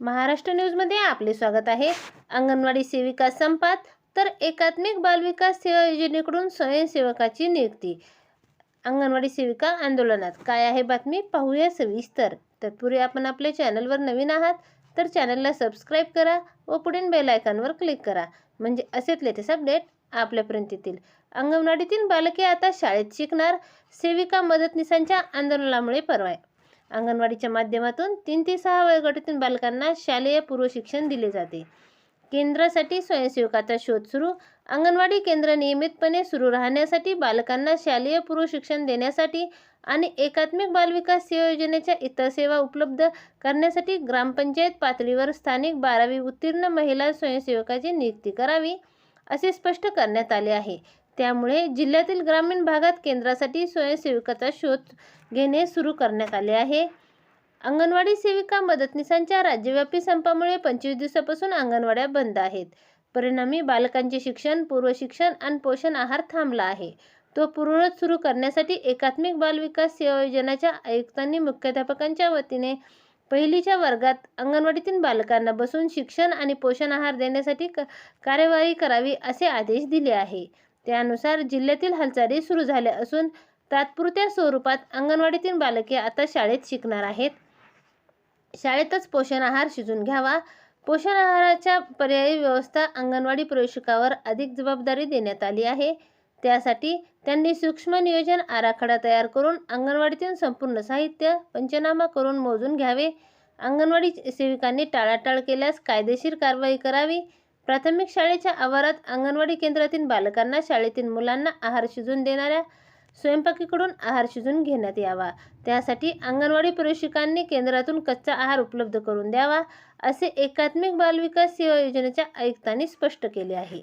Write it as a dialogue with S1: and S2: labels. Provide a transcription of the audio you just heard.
S1: महाराष्ट्र न्यूजमध्ये आपले स्वागत आहे. अंगणवाडी सेविका संपात तर एकात्मिक बालविकास सेवा योजनेकडून स्वयंसेवकाची नियुक्ती. अंगणवाडी सेविका आंदोलनात काय आहे बातमी पाहूया सविस्तर. तत्पूर्वी आपण आपल्या चॅनलवर नवीन आहात तर चॅनलला सबस्क्राईब करा व पुढील बेल आयकॉनवर क्लिक करा. म्हणजे असेच लेटेस्ट अपडेट आपल्यापर्यंत येतील अंगणवाडीतील बालके आता शाळेत शिकणार सेविका मदतनीसांच्या आंदोलनामुळे परवाय. अंगणवाडीच्या माध्यमातून तीन ते सहा वयोगटातील बालकांना शालेय पूर्व शिक्षण दिले जाते. केंद्रासाठी स्वयंसेवकाचा शोध सुरू अंगणवाडी केंद्र नियमितपणे सुरू राहण्यासाठी बालकांना शालेय पूर्व शिक्षण देण्यासाठी आणि एकात्मिक बालविकास सेवा योजनेच्या इतर सेवा उपलब्ध करण्यासाठी ग्रामपंचायत पातळीवर स्थानिक बारावी उत्तीर्ण महिला स्वयंसेवकाची नियुक्ती करावी असे स्पष्ट करण्यात आले आहे. त्यामुळे जिल्ह्यातील ग्रामीण भागात केंद्रासाठी स्वयंसेविकाचा शोध घेणे सुरू करण्यात आले आहे. अंगणवाडी सेविका मदतनीसांच्या राज्यव्यापी संपामुळे पंचवीस दिवसापासून अंगणवाड्या बंद आहेत. परिणामी बालकांचे शिक्षण पूर्व शिक्षण आणि पोषण आहार थांबला आहे. तो पूर्ववत सुरू करण्यासाठी एकात्मिक बालविकास सेवा योजनेच्या आयुक्तांनी मुख्याध्यापकांच्या वतीने पहिलीच्या वर्गात अंगणवाडीतील बालकांना बसून शिक्षण आणि पोषण आहार देण्यासाठी क कार्यवाही करावी असे आदेश दिले आहे. त्यानुसार जिल्ह्यातील हालचाली सुरू झाल्या असून तात्पुरत्या स्वरूपात अंगणवाडीतील बालके आता शाळेत शिकणार आहेत. शाळेतच पोषण आहार शिजून घ्यावा. पोषण आहाराच्या पर्यायी व्यवस्था अंगणवाडी प्रवेशिकावर अधिक जबाबदारी देण्यात आली आहे. त्यासाठी त्यांनी सूक्ष्म नियोजन आराखडा तयार करून अंगणवाडीतील संपूर्ण साहित्य पंचनामा करून मोजून घ्यावे. अंगणवाडी सेविकांनी टाळाटाळ केल्यास कायदेशीर कारवाई करावी. प्राथमिक शाळेच्या आवारात अंगणवाडी केंद्रातील बालकांना शाळेतील मुलांना आहार शिजून देणाऱ्या स्वयंपाकीकडून आहार शिजून घेण्यात यावा. त्यासाठी अंगणवाडी प्रवेशिकांनी केंद्रातून कच्चा आहार उपलब्ध करून द्यावा असे एकात्मिक बालविकास सेवा योजनेच्या आयुक्तांनी स्पष्ट केले आहे.